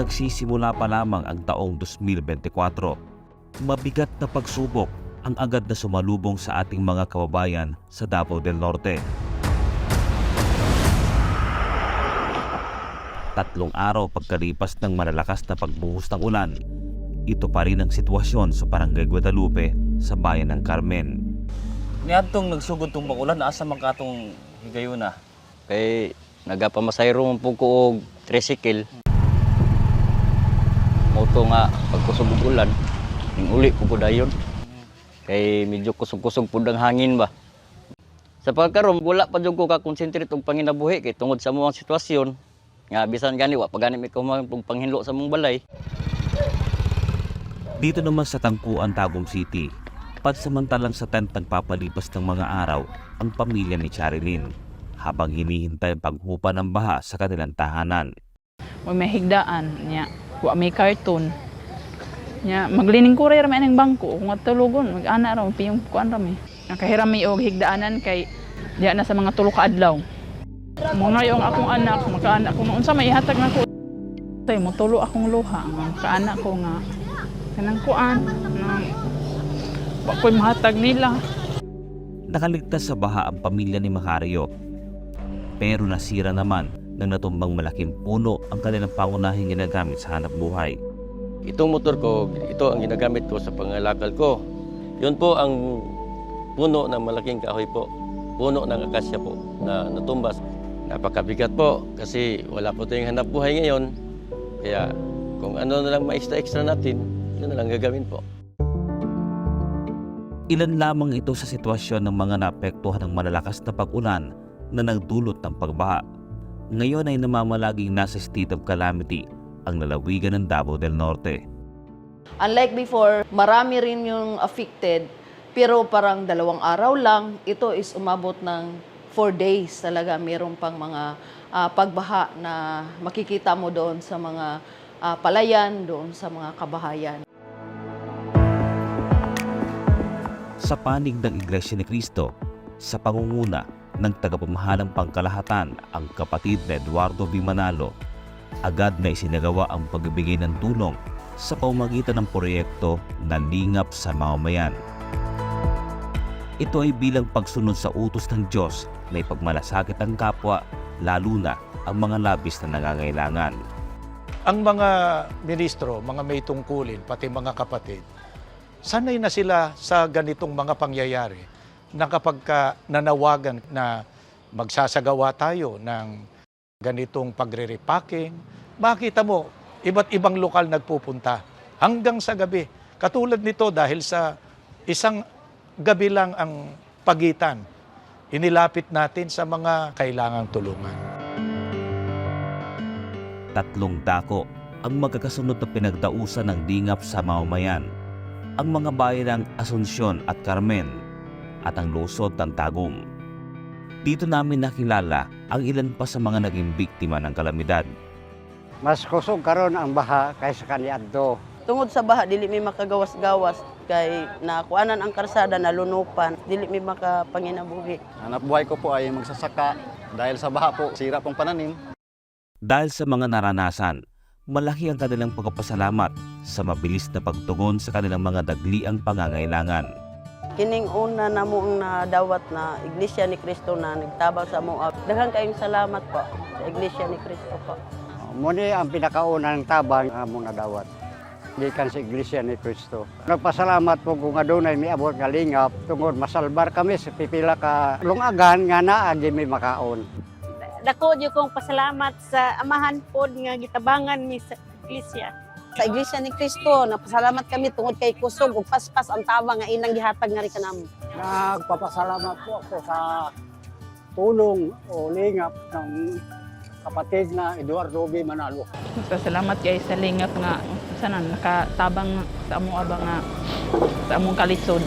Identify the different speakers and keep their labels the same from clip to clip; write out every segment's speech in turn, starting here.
Speaker 1: nagsisimula pa lamang ang taong 2024, mabigat na pagsubok ang agad na sumalubong sa ating mga kababayan sa Davao del Norte. Tatlong araw pagkalipas ng malalakas na pagbuhos ng ulan, ito pa rin ang sitwasyon sa Barangay Guadalupe sa bayan ng Carmen.
Speaker 2: Niadtong nagsugod tong magulan asa man katong higayuna.
Speaker 3: Kay nagapamasayro man po ko og tricycle. Moto nga pagkusog og ulan, ning uli ko dayon. Kay medyo kusog-kusog pud ang hangin ba. Sa pagkaron wala pa jud ko ka concentrate og panginabuhi kay tungod sa mga sitwasyon nga bisan gani wa pa gani mi ko panghinlo sa mong balay.
Speaker 1: Dito naman sa Tangkuan, Tagum City, pansamantalang sa tent nagpapalipas ng mga araw ang pamilya ni Charilyn habang hinihintay ang paghupa ng baha sa kanilang tahanan.
Speaker 4: May higdaan nya. Wa may karton. Nya maglining ko rin ang bangko kung at tulugon mag-ana raw piyong kuan ra mi. Nakahiram mi og higdaanan kay diya na sa mga tulo ka adlaw. Mga yung akong anak, makaanak ko unsa may ihatag na ko. Tay mo tulo akong luha nga kaanak ko nga kanang kuan na wa ko'y mahatag nila.
Speaker 1: Nakaligtas sa baha ang pamilya ni Macario. Pero nasira naman ng natumbang malaking puno ang kanilang pangunahing ginagamit sa hanap buhay.
Speaker 5: Itong motor ko, ito ang ginagamit ko sa pangalakal ko. Yun po ang puno ng malaking kahoy po. Puno ng akasya po na natumbas. Napakabigat po kasi wala po tayong hanap buhay ngayon. Kaya kung ano na lang ma-extra-extra natin, yun na lang gagawin po.
Speaker 1: Ilan lamang ito sa sitwasyon ng mga naapektuhan ng malalakas na pag-ulan na nagdulot ng pagbaha. Ngayon ay namamalaging nasa state of calamity ang lalawigan ng Davao del Norte.
Speaker 6: Unlike before, marami rin yung affected, pero parang dalawang araw lang, ito is umabot ng four days talaga. Meron pang mga ah, pagbaha na makikita mo doon sa mga ah, palayan, doon sa mga kabahayan.
Speaker 1: Sa panig ng Iglesia ni Cristo, sa pangunguna ng tagapamahalang pangkalahatan ang kapatid na Eduardo V. Manalo, agad na isinagawa ang pagbibigay ng tulong sa pamamagitan ng proyekto na lingap sa mamamayan. Ito ay bilang pagsunod sa utos ng Diyos na ipagmalasakit ang kapwa, lalo na ang mga labis na nangangailangan.
Speaker 7: ang mga ministro, mga may tungkulin, pati mga kapatid, sanay na sila sa ganitong mga pangyayari na kapag ka nanawagan na magsasagawa tayo ng ganitong pagre-repacking, makita mo, iba't ibang lokal nagpupunta hanggang sa gabi. Katulad nito dahil sa isang gabi lang ang pagitan, inilapit natin sa mga kailangang tulungan.
Speaker 1: tatlong dako ang magkakasunod na pinagdausan ng dingap sa mamamayan. Ang mga bayan ng Asunsyon at Carmen at ang lungsod ng Tagum. Dito namin nakilala ang ilan pa sa mga naging biktima ng kalamidad.
Speaker 8: Mas kusog karon ang baha kaysa kaniadto.
Speaker 6: Tungod sa baha, dili mi makagawas-gawas kay nakuanan ang karsada na lunupan, dili mi makapanginabuhi.
Speaker 9: Hanap buhay ko po ay magsasaka dahil sa baha po, sira pong pananim.
Speaker 1: Dahil sa mga naranasan, malaki ang kanilang pagpapasalamat sa mabilis na pagtugon sa kanilang mga dagliang pangangailangan.
Speaker 6: Kining una na mo ang nadawat na Iglesia ni Cristo na nagtabang sa mo. Daghang kayong salamat po sa Iglesia ni Cristo po.
Speaker 8: Muni ang pinakaunang tabang among nadawat. Gikan sa Iglesia ni Cristo. Nagpasalamat po kung adunay miabot nga lingap tungod masalbar kami sa pipila ka lungagan nga naa mi makaon.
Speaker 10: dako jud kong pasalamat sa amahan pod nga gitabangan mi sa iglesia.
Speaker 6: Sa Iglesia ni Cristo, napasalamat kami tungod kay kusog ug paspas ang tabang nga inang gihatag nga ri kanamo.
Speaker 8: Nagpapasalamat po ako sa tulong o lingap ng kapatid na Eduardo B. Manalo.
Speaker 4: Salamat kay sa lingap nga sana nakatabang sa among aba nga sa among kalisod.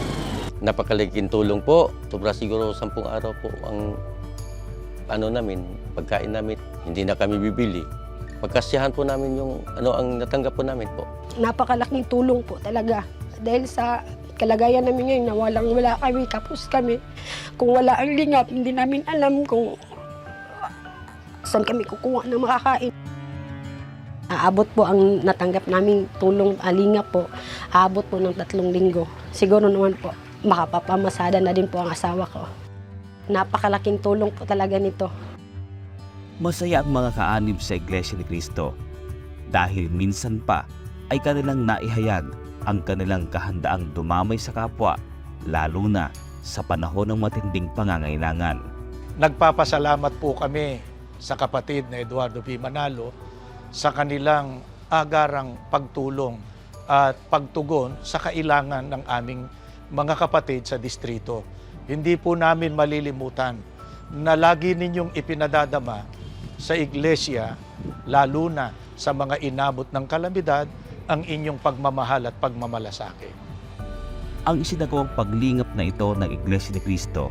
Speaker 5: Napakalaking tulong po. Sobra siguro sampung araw po ang ano namin, pagkain namin. Hindi na kami bibili. Pagkasiyahan po namin yung ano ang natanggap po namin po.
Speaker 10: Napakalaking tulong po talaga. Dahil sa kalagayan namin ngayon na walang wala kami, tapos kami, kung wala ang lingap, hindi namin alam kung saan kami kukuha ng makakain. aabot po ang natanggap naming tulong alinga po, aabot po ng tatlong linggo. Siguro naman po, makapapamasada na din po ang asawa ko. Napakalaking tulong po talaga nito.
Speaker 1: Masaya ang mga kaanib sa Iglesia ni Cristo dahil minsan pa ay kanilang naihayag ang kanilang kahandaang dumamay sa kapwa lalo na sa panahon ng matinding pangangailangan.
Speaker 7: Nagpapasalamat po kami sa kapatid na Eduardo P. Manalo sa kanilang agarang pagtulong at pagtugon sa kailangan ng aming mga kapatid sa distrito. Hindi po namin malilimutan na lagi ninyong ipinadadama sa iglesia, lalo na sa mga inabot ng kalamidad, ang inyong pagmamahal at pagmamalasakit.
Speaker 1: Ang isinagawang paglingap na ito ng Iglesia ni Cristo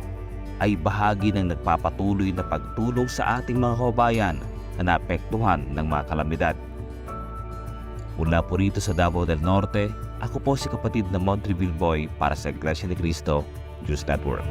Speaker 1: ay bahagi ng nagpapatuloy na pagtulong sa ating mga kababayan na naapektuhan ng mga kalamidad. Mula po rito sa Davao del Norte, ako po si kapatid na Montreville Boy para sa Iglesia ni Cristo News Network.